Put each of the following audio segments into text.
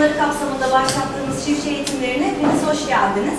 çalışmaları kapsamında başlattığımız çiftçi eğitimlerine hepiniz hoş geldiniz.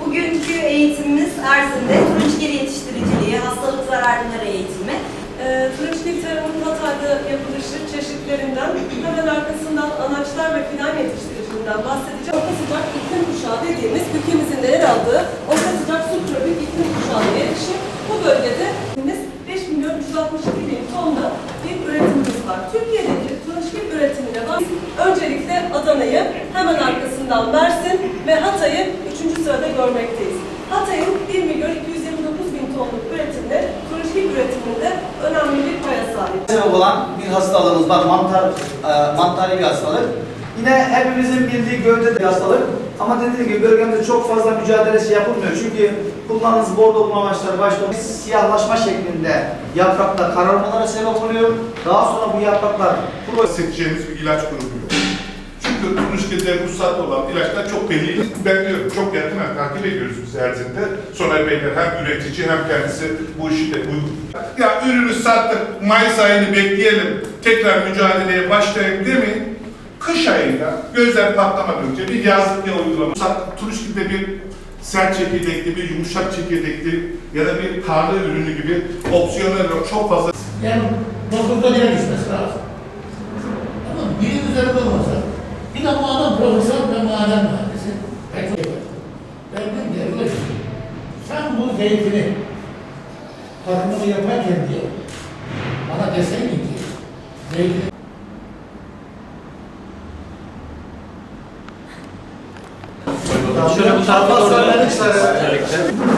Bugünkü eğitimimiz Erzin'de turunçgil yetiştiriciliği, hastalık zararlıları eğitimi. E, Turunçgil tarımın Hatay'da yapılışı çeşitlerinden, hemen arkasından anaçlar ve fidan yetiştiriciliğinden bahsedeceğim. Orta sıcak iklim kuşağı dediğimiz ülkemizin de yer aldığı orta sıcak subtropik iklim kuşağına erişim. Bu bölgede biz 5 milyon 362 bin tonda bir üretimimiz var. Türkiye'deki turunçgil üretimine bak. Öncelikle Adana'yı, hemen arkasından Mersin ve Hatay'ı 3. sırada görmekteyiz. Hatay'ın 1 milyon 229 bin tonluk üretimde turunçgil üretiminde önemli bir paya sahip. sebep olan bir hastalığımız var. Mantar, e, mantari bir hastalık. Yine hepimizin bildiği gövde bir hastalık. Ama dediğim gibi bölgemizde çok fazla mücadelesi yapılmıyor. Çünkü kullandığımız bordo amaçları başta siyahlaşma şeklinde yaprakta kararmalara sebep oluyor. Daha sonra bu yapraklar seçeceğimiz bir ilaç grubu yok. Çünkü turunçgilde ruhsat olan ilaçlar çok belli. Ben diyorum çok yakından takip ediyoruz biz Erzin'de. Soner Beyler hem üretici hem kendisi bu de uygun. Ya ürünü sattık, Mayıs ayını bekleyelim, tekrar mücadeleye başlayalım demeyin. Kış ayında gözler patlamadan önce bir yazlık ya uygulama. Sattık, turunçgilde bir sert çekirdekli, bir yumuşak çekirdekli ya da bir tarla ürünü gibi opsiyonel çok fazla Yani dokuzda bire düşmesi lazım. Ama biri üzerinde olmasa, bir profesör ve maden mühendisi. Petrol var. Ben dedim ki öyle. Sen bu zeytini tarımını yaparken diye bana deseydin ki zeytini Şöyle bu tarafa doğru.